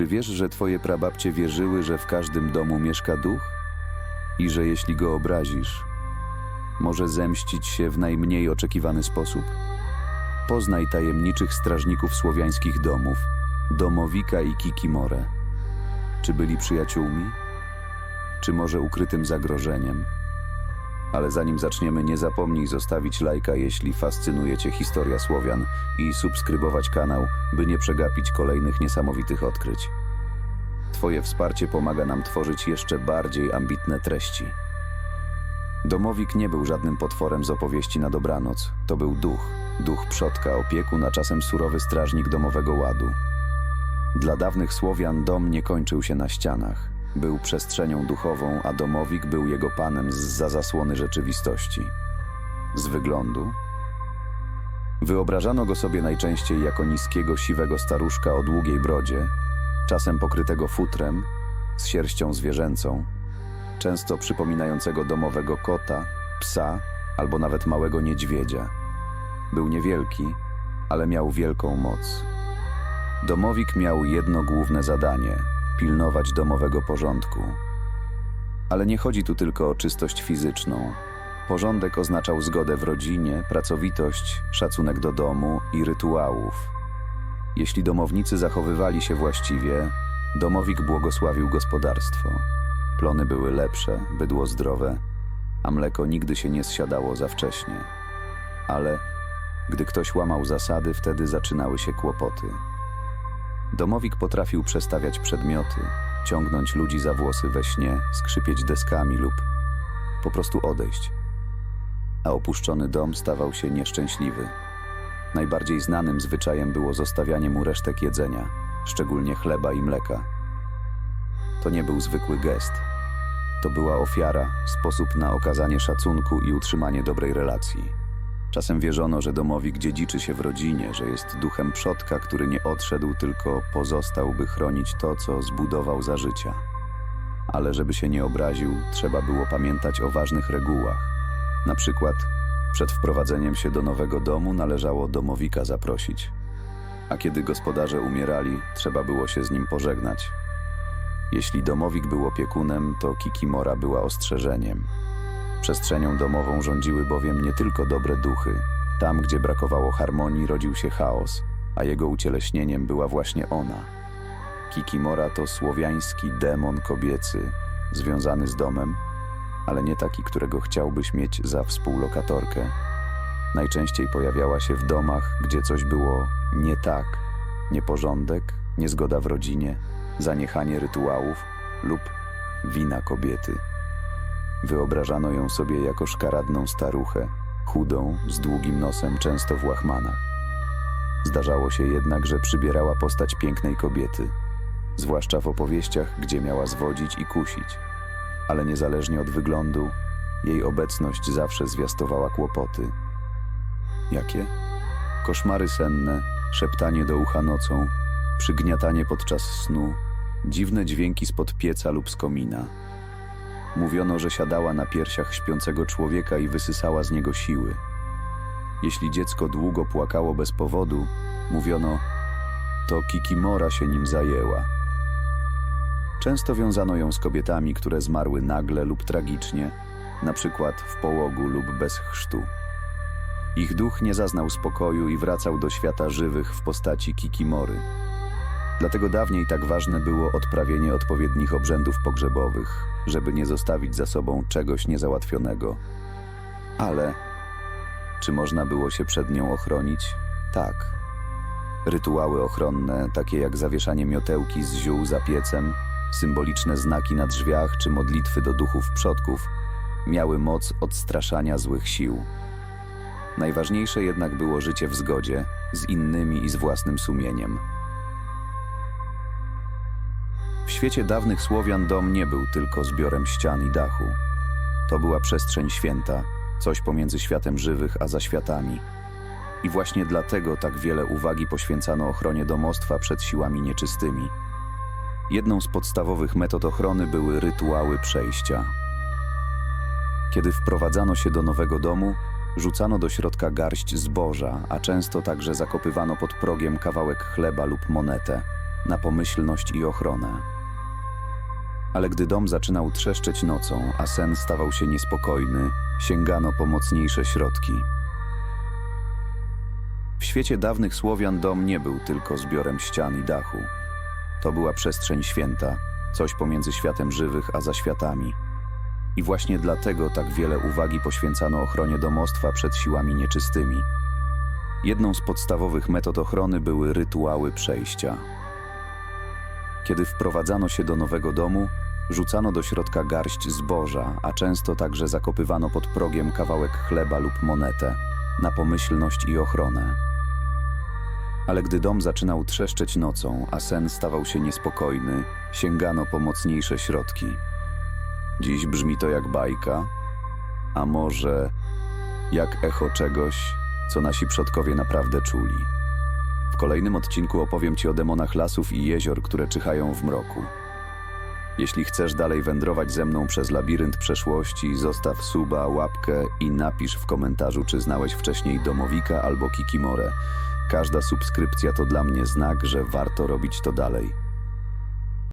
Czy wiesz, że twoje prababcie wierzyły, że w każdym domu mieszka duch? I że jeśli go obrazisz, może zemścić się w najmniej oczekiwany sposób? Poznaj tajemniczych strażników słowiańskich domów, Domowika i Kikimorę. Czy byli przyjaciółmi? Czy może ukrytym zagrożeniem? Ale zanim zaczniemy, nie zapomnij zostawić lajka, jeśli fascynuje Cię historia Słowian i subskrybować kanał, by nie przegapić kolejnych niesamowitych odkryć. Twoje wsparcie pomaga nam tworzyć jeszcze bardziej ambitne treści. Domowik nie był żadnym potworem z opowieści na dobranoc. To był duch. Duch przodka, opiekun, a czasem surowy strażnik domowego ładu. Dla dawnych Słowian dom nie kończył się na ścianach. Był przestrzenią duchową, a domowik był jego panem za zasłony rzeczywistości. Z wyglądu wyobrażano go sobie najczęściej jako niskiego, siwego staruszka o długiej brodzie, czasem pokrytego futrem, z sierścią zwierzęcą, często przypominającego domowego kota, psa albo nawet małego niedźwiedzia. Był niewielki, ale miał wielką moc. Domowik miał jedno główne zadanie pilnować domowego porządku. Ale nie chodzi tu tylko o czystość fizyczną. Porządek oznaczał zgodę w rodzinie, pracowitość, szacunek do domu i rytuałów. Jeśli domownicy zachowywali się właściwie, domowik błogosławił gospodarstwo. Plony były lepsze, bydło zdrowe, a mleko nigdy się nie zsiadało za wcześnie. Ale gdy ktoś łamał zasady, wtedy zaczynały się kłopoty. Domowik potrafił przestawiać przedmioty, ciągnąć ludzi za włosy we śnie, skrzypieć deskami lub po prostu odejść. A opuszczony dom stawał się nieszczęśliwy. Najbardziej znanym zwyczajem było zostawianie mu resztek jedzenia, szczególnie chleba i mleka. To nie był zwykły gest. To była ofiara, sposób na okazanie szacunku i utrzymanie dobrej relacji. Czasem wierzono, że domowik dziedziczy się w rodzinie, że jest duchem przodka, który nie odszedł, tylko pozostał, by chronić to, co zbudował za życia. Ale żeby się nie obraził, trzeba było pamiętać o ważnych regułach. Na przykład, przed wprowadzeniem się do nowego domu należało domowika zaprosić. A kiedy gospodarze umierali, trzeba było się z nim pożegnać. Jeśli domowik był opiekunem, to Kikimora była ostrzeżeniem. Przestrzenią domową rządziły bowiem nie tylko dobre duchy. Tam, gdzie brakowało harmonii, rodził się chaos, a jego ucieleśnieniem była właśnie ona. Kikimora to słowiański demon kobiecy, związany z domem, ale nie taki, którego chciałbyś mieć za współlokatorkę. Najczęściej pojawiała się w domach, gdzie coś było nie tak, nieporządek, niezgoda w rodzinie, zaniechanie rytuałów lub wina kobiety. Wyobrażano ją sobie jako szkaradną staruchę, chudą, z długim nosem, często w łachmanach. Zdarzało się jednak, że przybierała postać pięknej kobiety, zwłaszcza w opowieściach, gdzie miała zwodzić i kusić. Ale niezależnie od wyglądu, jej obecność zawsze zwiastowała kłopoty. Jakie? Koszmary senne, szeptanie do ucha nocą, przygniatanie podczas snu, dziwne dźwięki spod pieca lub z komina. Mówiono, że siadała na piersiach śpiącego człowieka i wysysała z niego siły. Jeśli dziecko długo płakało bez powodu, mówiono, to Kikimora się nim zajęła. Często wiązano ją z kobietami, które zmarły nagle lub tragicznie, na przykład w połogu lub bez chrztu. Ich duch nie zaznał spokoju i wracał do świata żywych w postaci Kikimory. Dlatego dawniej tak ważne było odprawienie odpowiednich obrzędów pogrzebowych, żeby nie zostawić za sobą czegoś niezałatwionego. Ale czy można było się przed nią ochronić? Tak. Rytuały ochronne, takie jak zawieszanie miotełki z ziół za piecem, symboliczne znaki na drzwiach czy modlitwy do duchów przodków, miały moc odstraszania złych sił. Najważniejsze jednak było życie w zgodzie z innymi i z własnym sumieniem. W świecie dawnych Słowian dom nie był tylko zbiorem ścian i dachu. To była przestrzeń święta, coś pomiędzy światem żywych a zaświatami. I właśnie dlatego tak wiele uwagi poświęcano ochronie domostwa przed siłami nieczystymi. Jedną z podstawowych metod ochrony były rytuały przejścia. Kiedy wprowadzano się do nowego domu, rzucano do środka garść zboża, a często także zakopywano pod progiem kawałek chleba lub monetę. na pomyślność i ochronę. Ale gdy dom zaczynał trzeszczeć nocą, a sen stawał się niespokojny, sięgano po mocniejsze środki. W świecie dawnych Słowian dom nie był tylko zbiorem ścian i dachu. To była przestrzeń święta, coś pomiędzy światem żywych a zaświatami. I właśnie dlatego tak wiele uwagi poświęcano ochronie domostwa przed siłami nieczystymi. Jedną z podstawowych metod ochrony były rytuały przejścia. Kiedy wprowadzano się do nowego domu, rzucano do środka garść zboża, a często także zakopywano pod progiem kawałek chleba lub monetę na pomyślność i ochronę. Ale gdy dom zaczynał trzeszczeć nocą, a sen stawał się niespokojny, sięgano po mocniejsze środki. Dziś brzmi to jak bajka, a może jak echo czegoś, co nasi przodkowie naprawdę czuli. W kolejnym odcinku opowiem Ci o demonach lasów i jezior, które czyhają w mroku. Jeśli chcesz dalej wędrować ze mną przez labirynt przeszłości, zostaw suba, łapkę i napisz w komentarzu, czy znałeś wcześniej Domowika albo Kikimorę. Każda subskrypcja to dla mnie znak, że warto robić to dalej.